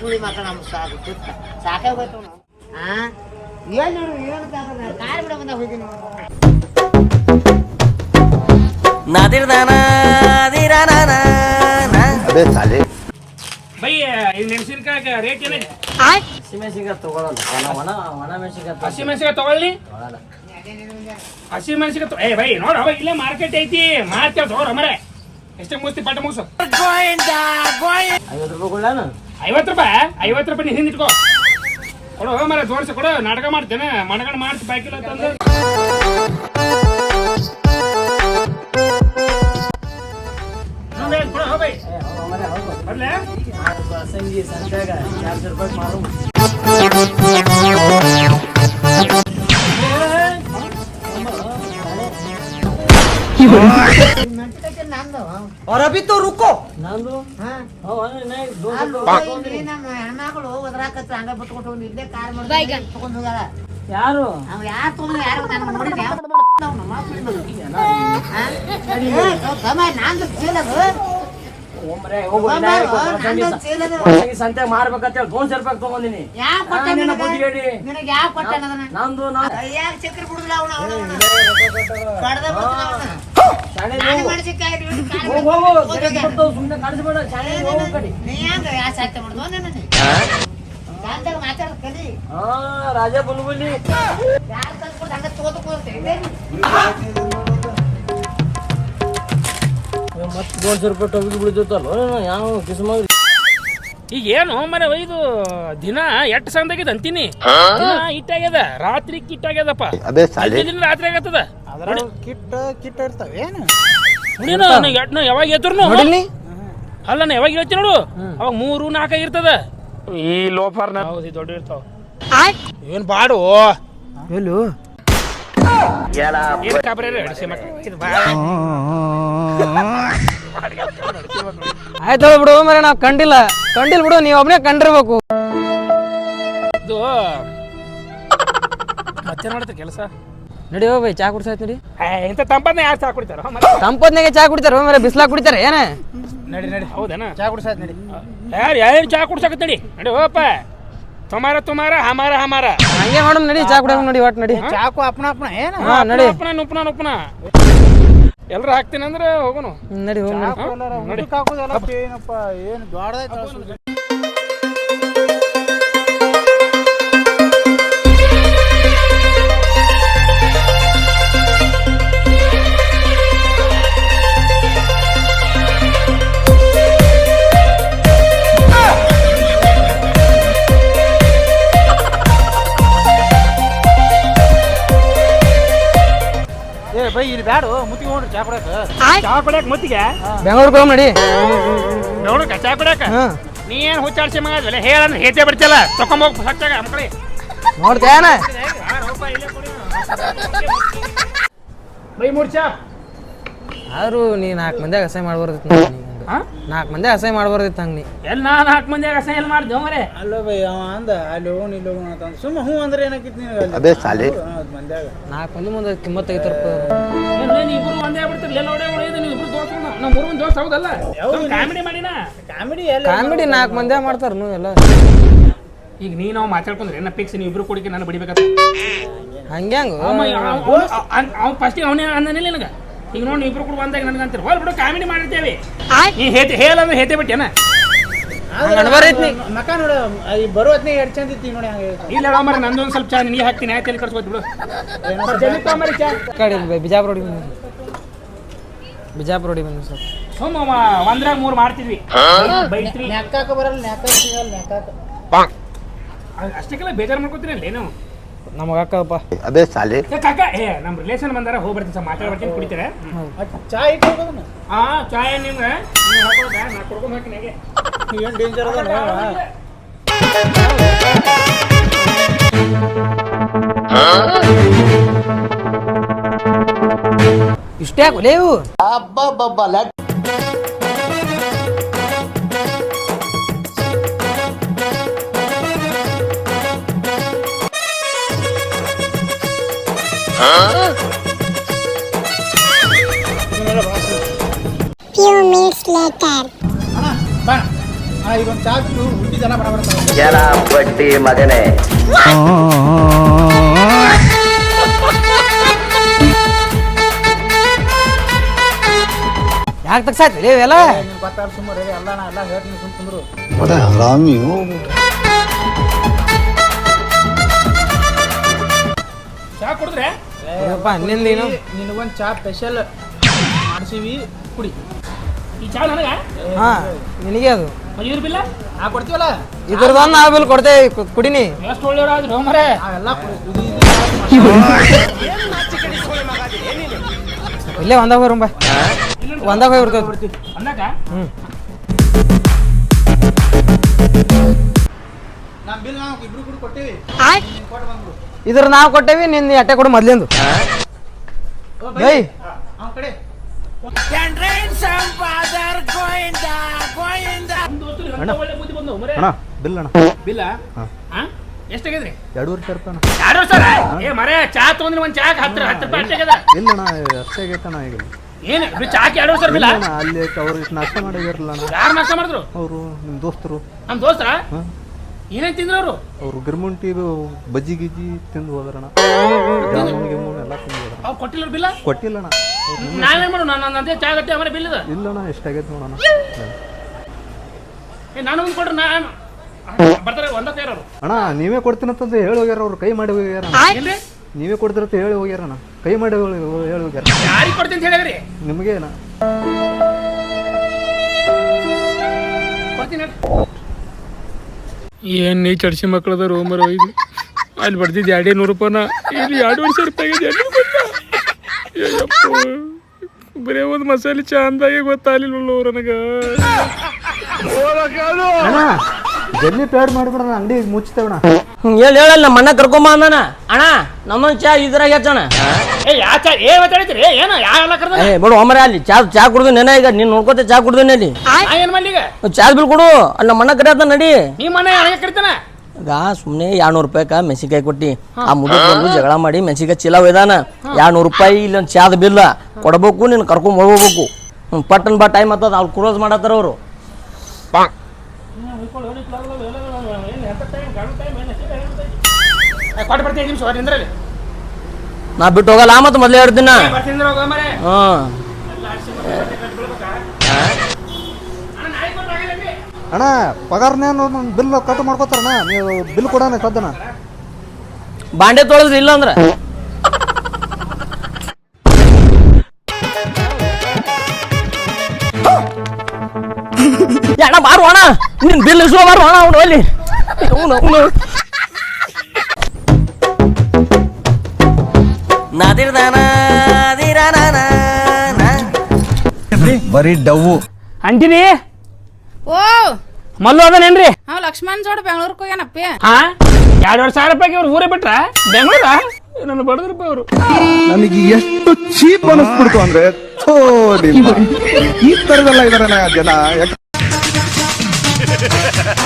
ಕುಳಿ ಮಕ್ಳು ನಮ್ಮ ಸಾಕು ಸುತ್ತ ಸಾಕಾಗ ಹೋಯ್ತು ನಾವು ಹಾ ಏನು ಏನು ಕಾರ್ ಬಿಡ ಬಂದಾಗ ಹೋಗಿದ್ದೀನಿ ಅದೇ ಸಾಲಿ ಬೈ ಇದು ರೇಟ್ ಏನಿದೆ ಹಸಿಮೆಣಸಿನ್ಕಾಯಿ ಒಣ ಒಣ ಮೆಣಸಿನ್ಕಾಯಿ ಹಸಿಮೆಣಸಿನ್ಕಾಯಿ ತಗೊಳ್ಳಿ? ತಗೊಳಲ್ಲ. ಹಸಿಮೆಣಸಿನ್ಕಾಯಿ ತೊ- ಏ ಬೈ ನೋಡ ಅವ ಮಾರ್ಕೆಟ್ ಐತಿ. ಮಾರ್ತೇವೆ ತಗೋರ ಪಟ್ಟ ಮುಗಿಸು ಐವತ್ತು ರೂಪಾಯಿ ಕೊಡ್ಲಾನು? ಐವತ್ತು ರೂಪಾಯಿ? ಐವತ್ತು ರೂಪಾಯಿ ನೀ ಇಟ್ಕೋ. ಕೊಡು ಮರ ತೋರಿಸಿ ಕೊಡು ನಾಟಕ ಮಾಡ್ತೇನೆ. ಮಾಡ್ಕೊಂಡು ಮಾಡ್ತಿ ಬಾಕಿಲ್ಲ ತಂದು ಬರ್ಲೆ? ಸಂಗಿ ಸಂತ್ಯಾಗ ಚಾರ್ಜ್ ರೂಪಾಯಿ ಮಾರು ಮೆಣಸಿನಕಾಯಿ ನಂದು और अभी तो रुको ನಂದು ಹಾ ಹೌ नहीं दो ಅಲ್ಲಿ ಇಲ್ಲಿ ನಮ್ಮ ಹೆಣ್ಮಕ್ಳು ಒದ್ರಾಕತ್ತ ಹಂಗ ಬಿಟ್ಕೊಟ್ಟು ಹೋಗಿ ಇಲ್ಲೇ ಕಾರ್ ಮಾಡಿ ತಗೊಂಡ್ ಹೋಗ್ಯಾರ ಯಾರು ಅವ್ ಯಾರು ಸಂತ್ಯಾಗ ಮಾರ್ಬೇಕಂತ ಹೇಳಿ ದೋನ್ಸೆ ರೂಪಾಯಿ ತಗೊಂಡಿನಿ. ನಂದು ಸುಮ್ನೆ ಕಾಣಿಸ್ಬೇಡ ಶಾಣೆ ಹೋಗು ಹತ್ತು ಒಂದು ರೂಪಾಯಿ ಟೊಬಿಗೆ ಬಿಡಿದತ್ತಲ್ಲ ಯಾವ ಕಿಸ್ಮ ಈಗ ಏನು ಮನೆ ಇದು ದಿನ ಎಟ್ ಸಂದಾಗಿದ ಅಂತೀನಿ. ಇಟ್ಟಾಗ್ಯದ ರಾತ್ರಿ ಕಿಟ್ಟಾಗ್ಯದಪ್ಪ ಅದೇ ರಾತ್ರಿ ಆಗತ್ತದ. ಅದ್ರ ಕಿಟ್ ಕಿಟ್ಟ ಇರ್ತಾವೆ ಏನು? ಎಟ್ನ ಯಾವಾಗ ಎತ್ತರ್ನು ಅಲ್ಲ ನಾ ಯಾವಾಗ ಹೇಳ್ತೀನಿ ನೋಡು. ಅವಾಗ ಮೂರು ನಾಲ್ಕು ಇರ್ತದ ಈ ಲೋಫರ್ ಹೌದು ದೊಡ್ಡ ಇರ್ತಾವ. ಏನ್ ಬಾಡು? ಎಲ್ಲು? ಏನ್ ಬಾ ಆಯ್ತು ಬಿಡು ಮರೆ ನಾವ್ ಕಂಡಿಲ್ಲ. ಕಂಡಿಲ್ ಬಿಡು ನೀವ್ ಒಬ್ನೇ ಕಂಡಿರ್ಬೇಕು. ಇದು ಮತ್ತೆ ಮಾಡ್ತಾರೆ ಕೆಲಸ? ನಡಿ ಬೈ ಚಾ ಕುಡ್ಸಾಯ್ತು ನೋಡಿ. ಇಂಥ ತಂಪನ್ನ ಯಾರು ಚಾ ಕುಡಿತಾರ? ತಂಪತ್ನಾಗೆ ಚಾ ಕುಡಿತಾರ? ಮರೆ ಬಿಸ್ಲಾಗ್ ಕುಡಿತಾರ ಏನ? ನಡಿ ನಡಿ. ಹೌದೇನ? ಚಾ ಕುಡ್ಸಾಯ್ತು ನಡಿ. ಯಾರು ಯಾರು ಚಾ ಕುಡ್ಸಕತ್ತ ನಡಿ? ನಡಿ ಹೋಗಪ್ಪ ತುಮಾರ ತುಮಾರ ಹಮಾರ ಹಮಾರ. ಹಂಗೆ ಮಾಡಮ್ ನಡಿ ಚಾ ಕುಡಿಯಮ್ ನೋಡಿ ಒಟ್ ನಡಿ. ಚಾಕು ಅಪ್ಪನ ಅಪ್ಪನ ಏನ? ಹಾ ನಡಿ. ಉಪ್ನ ನುಪ್ನ ನುಪ್ನ ಎಲ್ರು ಹಾಕ್ತೀನಿ ಅಂದ್ರೆ ಹೋಗೋಣ ನಡಿ ಹೋಗಿ ನಡಿ. ಏನಪ್ಪ ಏನು ದೊಡ್ಡದಾಯ್ತು ಇಲ್ಲಿ ಬ್ಯಾಡು ಮುತ್ತಿಗೆ ಹೋಗ್ರಿ ಚಾ ಕುಡಕ ಚಾ ಕುಡಿಯಕ್ ಮುತ್ತಿಗೆ? ಬೆಂಗಳೂರಿಗೆ ಹೋಗಮ್ ನಡಿ. ನೋಡಕ ಚಾ ಕುಡಿಯಕ? ಹ್ಮ್ ನೀ ಏನ್ ಹುಚ್ಚಾಡ್ಸಿ ಮಗ? ಅದಲ್ಲ ಹೇಳಂದ್ರೆ ಹೇತೆ ಬಿಡ್ತಿಲ್ಲ ತಕೊಂಬೋಗ್ ಹಚ್ಚಾಗ ಮಕ್ಕಳಿ ನೋಡ್ತೇನ ಬೈ ಆದ್ರೂ ನೀನ್ ನಾಲ್ಕು ಮಂದಿಯಾಗ ಅಸಹ್ಯ ಮಾಡ್ಬಾರ್ದು? ನಾಲ್ಕು ಮಂದಿ ಅಸಹ್ಯ ಮಾಡಬಾರ್ದಿತ್ತು ಹಂಗೆ ನೀ. ಎಲ್ಲ ನಾ ನಾಲ್ಕು ಮಂದಿ ಅಸಹ್ಯ ಎಲ್ಲಿ ಮಾಡ್ದೆ ಮರೆ? ಅಲ್ಲ ಬೈ ಅವ ಅಂದ ಅಲ್ಲಿ ಹೋಗೋಣ ಇಲ್ಲಿ ಹೋಗೋಣ ಅಂತ ಸುಮ್ಮ ಹ್ಞೂ ಅಂದ್ರೆ ಏನಾಕಿತ್ತು ನೀನು ಅದೇ ಸಾಲಿ ನಾಲ್ಕು ಮಂದಿ ಮುಂದೆ ಕಿಮ್ಮತ್ತು ಐತರ್ಪ ಏನ್ ಇಬ್ರು ಒಂದೇ ಆಗ್ಬಿಡ್ತೀರಿ ಎಲ್ಲ ಒಡೆ ಒಡೆ ನೀವು ಇಬ್ರು ದೋಸ್ತ ನಮ್ಮ ಮೂರು ದೋಸ್ತ ಹೌದಲ್ಲ? ಕಾಮಿಡಿ ಮಾಡಿನ? ಕಾಮಿಡಿ ಎಲ್ಲ ಕಾಮಿಡಿ ನಾಲ್ಕು ಮಂದಿ ಮಾಡ್ತಾರ ನೀವು ಎಲ್ಲ. ಈಗ ನೀ ನಾವು ಮಾತಾಡ್ಕೊಂಡ್ರೆ ಏನ ಪಿಕ್ಸ್ ನೀವು ಇಬ್ರು ಕುಡಿಕೆ ನಾನು ಬಡಿಬೇಕಂತ? ಹಂಗ್ಯಾಂಗ? ಅವ ಫಸ್ಟ್ ಅವನೇ ಅಂದನೇ ನಿನಗೆ? ಈಗ ನೋಡಿ ಇಬ್ರು ಕೂಡ ಬಂದಾಗ ನನಗೆ ಅಂತಾರೆ ಹೋಲ್ ಬಿಡು ಕಾಮಿಡಿ ಮಾಡಿರ್ತೇವೆ. ನೀ ಹೇತೆ ಹೇಳಂದ್ರೆ ಹೇತೆ ಬಿಟ್ಟೇನ ಮಕ ನೋಡ ಬರೋ ಎರಡು ಚಂದ ಇತ್ತಿ ನೋಡಿ ಹಂಗೆ ಇಲ್ಲ ಹೇಳೋ ಮರ ನಂದೊಂದು ಸ್ವಲ್ಪ ಚಾ ಹಾಕ್ತೀನಿ ಆಯ್ತು ಎಲ್ಲಿ ಕರ್ಸ್ಬೋದು ಬಿಡು. ಚಾ. ಕಡೆ ಬಿಜಾಪುರ ಬಿಜಾಪುರ ಸರ್ ಸುಮ್ಮ ಒಂದ್ರಾಗ ಮೂರು ಮಾಡ್ತಿದ್ವಿ. ಬೈತ್ರಿ. ನೆಕ್ಕಾಕ ಬರಲ್ಲ ನೆಕ್ಕಾಕ ಸಿಗಲ್ಲ ನೆಕ್ಕಾಕ ಅಷ್ಟಕ್ಕೆಲ್ಲ ಬೇಜಾರ್ ಮಾಡ್ಕೊತೀನಿ ಅಲ್ಲೇ ನಾವು ನಮಗೆ ಹಾಕಪ್ಪ ಅದೇ ಸಾಲಿ ಕಾಕ ಏ ನಮ್ಮ ರಿಲೇಷನ್ ಬಂದಾರ ಹೋಗಿ ಬರ್ತೀನಿ ಸರ್ ಮಾತಾಡ್ಬರ್ತೀನಿ ಕುಡಿತಾರೆ? ಚಾಯ್ ಇಟ್ಕೊಳ್ಳೋದನ್ನ ಆ ಚಾಯ ನಿಮ್ಗೆ? ನೀವು ಹಾಕೊಳ್ಳೋದ ನಾ ಕೊಡ್ಕೊಂಡು ಹಾಕಿ ನನಗೆ ಏನು ಡೇಂಜರ್ ಅದ ಇಷ್ಟೇ ಲೇವು ಹಬ್ಬ ಬಬ್ಬ ಲೆಟ್ ಜನ ಬಡ್ಡಿ ಮಗನೇ? ಯಾಕೆ ತಗ್ಸಾಯ್ತು? ಇವೆಲ್ಲ ಗೊತ್ತಾರ ಸುಮ್ಮನೆ ಎಲ್ಲ ನಾ ಎಲ್ಲ ಹೇಳ್ತೀನಿ ಸುಮ್ಮ ಕುಂದ್ರು. ಹರಾಮಿ ಚಾ ಕುಡಿದ್ರೆ? ಯಪ್ಪ ನಿಂದ ಏನು? ನಿನಗೊಂದು ಚಾ ಸ್ಪೆಷಲ್ ಮಾಡಿಸಿವಿ ಕುಡಿ. ಈ ಚಾ ನನಗ? ಹಾ ನಿನಗೆ ಅದು. ಮಜೂರ್ ಬಿಲ್ಲ ನಾ ಕೊಡ್ತೀವಲ್ಲ? ಬಿಲ್ ಕೊಡ್ತೇವೆ ಕುಡಿನಿ. ಎಷ್ಟು ಒಳ್ಳೆಯವ್ರು ಆದ್ರು ಮರೆ ಅವೆಲ್ಲ ಇಲ್ಲೇ ಒಂದಾಗ ಹೋಗ್ರಿ ಬಾ. ಒಂದಾಗ ಹ್ಞೂ ನಮ್ಮ ಬಿಲ್ ನಾವು ಇಬ್ರು ಕೂಡ ಕೊಟ್ಟೇವಿ. ಕೊಟ್ಟು ಬಂದ್ಬಿಡು. ಇದ್ರ ನಾವು ಕೊಟ್ಟೇವಿ ನಿನ್ನ ಅಟ್ಟೆ ಕೊಡು ಮೊದ್ಲಿಂದು ಓ, ಏಯ್. ಅವ್ನ ಕಡೆ. ಒಳ್ಳೆ ಬುದ್ಧಿ ಬಂದು ಮರೆ. ಅಣ್ಣ ಬಿಲ್ ಅಣ್ಣ. ಬಿಲ್ಲ? ಹಾ. ಎಷ್ಟಾಗಿದ್ರಿ ಎರಡೂವರೆ ಸಾವಿರ ರೂಪಾಯಿ ಎರಡು ಸರ್ ಏ ಮರೆ ಚಾ ತಗೊಂಡ್ರೆ ಒಂದು ಚಾಕ್ ಹತ್ತು ಹತ್ತು ರೂಪಾಯಿ ಅಷ್ಟಾಗ್ಯದ ಇಲ್ಲ ಅಣ್ಣ ಅಷ್ಟೇ ಆಗೈತೆ ಅಣ್ಣ ಈಗ. ಏನು ಇದು ಚಾಕ್ ಎರಡು ಸರ್ ಬಿಲ್ಲ? ಅಣ್ಣ ಅಲ್ಲಿ ಅವ್ರು ಇಷ್ಟು ನಾಷ್ಟ ಮಾಡಿದಾರಲ್ಲ ಅಣ್ಣ. ಯಾರು ನಾಷ್ಟ ಮಾಡಿದ್ರು? ಅವರು ನಿಮ್ಮ ದೋಸ್ತರು. ನಮ್ಮ ದೋಸ್ತರ? ಏನೇನು ತಿಂದ್ರು ಅವರು ಅವರು ಗಿರ್ಮುಂಟಿ ಬಜ್ಜಿ ಗಿಜ್ಜಿ ತಿಂದು ಹೋದ್ರಣ್ಣ. ಜಾಮೂನ್ ಗಿಮೂನ್ ಎಲ್ಲ ತಿಂದು ಹೋದ್ರ ಅವ್ರು ಕೊಟ್ಟಿಲ್ಲ ಬಿಲ್ಲ? ಕೊಟ್ಟಿಲ್ಲ ಅಣ್ಣ ಅವ್ರು ನಾವೇನು ಮಾಡು ನಾನು ಅದೇ ಚಾ ಗಟ್ಟಿ ಬಿಲ್ಲದ. ಬಿಲ್ ಇದೆ ಇಲ್ಲ ಅಣ್ಣ ಎಷ್ಟಾಗೈತೆ ನೋಡೋಣ. ಏ ನಾನು ಒಂದು ಕೊಡ್ರಿ ನಾನು ಬರ್ತಾರೆ ಒಂದ ಅವರು ಅಣ್ಣ ನೀವೇ ಕೊಡ್ತೀನಂತಂದು ಹೇಳಿ ಹೋಗ್ಯಾರ ಅವ್ರು ಕೈ ಮಾಡಿ ಹೋಗ್ಯಾರ ಏನ್ರಿ? ನೀವೇ ಕೊಡ್ತಿರತ್ತ ಹೇಳಿ ಹೋಗ್ಯಾರಣ್ಣ ಕೈ ಮಾಡಿ ಹೇಳಿ ಹೇಳಿ ಹೋಗ್ಯಾರ. ಯಾರಿಗೆ ಕೊಡ್ತೀನಿ ಅಂತ ಹೇಳಿದ್ರಿ? ನಿಮಗೇನ ಕೊಡ್ತೀನಿ ಏನು ನೀ ಚಡ್ಸಿ ಮಕ್ಕಳದ ರೋಮರ ಇದು? ಅಲ್ಲಿ ಬರ್ದಿದ್ದು ಎರಡೇ ನೂರು ರೂಪಾಯಿನ. ಇಲ್ಲಿ ಎರಡು ವರ್ಷ ರೂಪಾಯಿಗೆ ಬರೇ ಒಂದು ಮಸಾಲೆ ಚಂದಾಗಿ ಗೊತ್ತಾಗಲಿಲ್ಲ ನನಗೆ. ಅಣ್ಣ ಪೇಡ್ ಮಾಡ್ಬಿಡೋಣ? ಅಂಗಡಿ ಮುಚ್ತೇವಣ್ಣ ಹೇಳಿ ಹೇಳಲ್ಲ ನಮ್ಮ ಅಣ್ಣ ಕರ್ಕೊಂಬ ಅಂದಾನ. ಅಣ್ಣ ನಮ್ಮೊಂದು ಚಾ ಇದ್ರಾಗ ಹೆಚ್ಚಣ. ಏ ಯಾ ಚಾ ಏ ಮಾತಾಡ್ತೀರಿ ಏನು ಯಾ ಎಲ್ಲ ಕರ್ದ ಏ ಬಿಡು ಒಮ್ಮರೆ ಅಲ್ಲಿ ಚಾ ಚಾ ಕುಡ್ದು ನೆನ ಈಗ ನೀನು ನೋಡ್ಕೋತೆ ಚಾ ಕುಡ್ದು ಅಲ್ಲಿ. ನಾ ಏನು ಮಾಡ್ಲಿ ಈಗ? ಚಾ ಬಿಲ್ ಕೊಡು ಅಲ್ಲಿ ನಮ್ಮ ಅಣ್ಣ ನಡಿ. ನೀ ಮನೆ ನನಗೆ ಕರಿತಾನ? ಈಗ ಸುಮ್ಮನೆ ಎರಡ್ನೂರು ರೂಪಾಯಿಕ ಮೆಣಸಿನ್ಕಾಯಿ ಕೊಟ್ಟಿ ಆ ಮುದುಕ ಬಂದು ಜಗಳ ಮಾಡಿ ಮೆಣಸಿನ್ಕಾಯಿ ಚೀಲ ಒಯ್ದಾನ ಎರಡ್ನೂರು ರೂಪಾಯಿ ಇಲ್ಲೊಂದು ಚಾದ ಬಿಲ್ಲ ಕೊಡ್ಬೇಕು ನೀನು ಕರ್ಕೊಂಡ್ ಹೋಗ್ಬೇಕು. ಪಟ್ಟನ್ ಬಾ ಟೈಮ್ ಆಗ್ತದ ಅವ್ರು ಕ್ರೋಸ್ ಮಾಡತ್ತಾರ ಅವರು. ನಿಂದ್ರಲ್ಲಿ. ನಾ ಬಿಟ್ಟು ಹೋಗಲ್ಲ ಮತ್ತೆ ಮೊದಲೇ ಹೇಳ್ತೀನ ಹಾಂ? ಅಣ್ಣ ಪಗಾರನೇನು ಬಿಲ್ ಕಟ್ ಮಾಡ್ಕೋತಾರಣ್ಣ. ನೀವು ಬಿಲ್ ಕೊಡೋಣ ಸದ್ದನ ಬಾಂಡೆ ತೊಳೆದ್ರಿ ಇಲ್ಲ ಅಂದ್ರೆ? ಅಣ್ಣ ಬಾರು ಅಣ್ಣ? ನಿನ್ ಬಿಲ್ ಇಸ್ಕೊ ಬಾರು ಅಣ್ಣ ಅವನು ಅಲ್ಲಿ. ಅವ್ನು ಅವನು. ನಾದಿರ್ದಾನ ಬರೀ ಡವ್ ಅಂಟಿನಿ ಓ! ಮಲ್ಲು ಅದನೇನ್ರಿ ಅವ ಲಕ್ಷ್ಮಣ್ ಜೋಡ ಬೆಂಗಳೂರಿಗೆ ಹೋಗ್ಯಾನಪ್ಪ. ಹಾ? ಎರಡುವರೆ ಸಾವಿರ ರೂಪಾಯಿಗೆ ಅವ್ರು ಊರೇ ಬಿಟ್ರ? ಬೆಂಗಳೂರ? ನನ್ನ ಬಡದ್ರಪ್ಪ ಅವರು. ನನಗೆ ಎಷ್ಟು ಚೀಪ್ ಅನಿಸ್ಬಿಡ್ತು ಅಂದ್ರೆ ಥೋ ನಿಮ್ಮ. ಈ ತರದೆಲ್ಲ ಇದಾರೆ ಜನ. ಯಾಕೆ Yeah.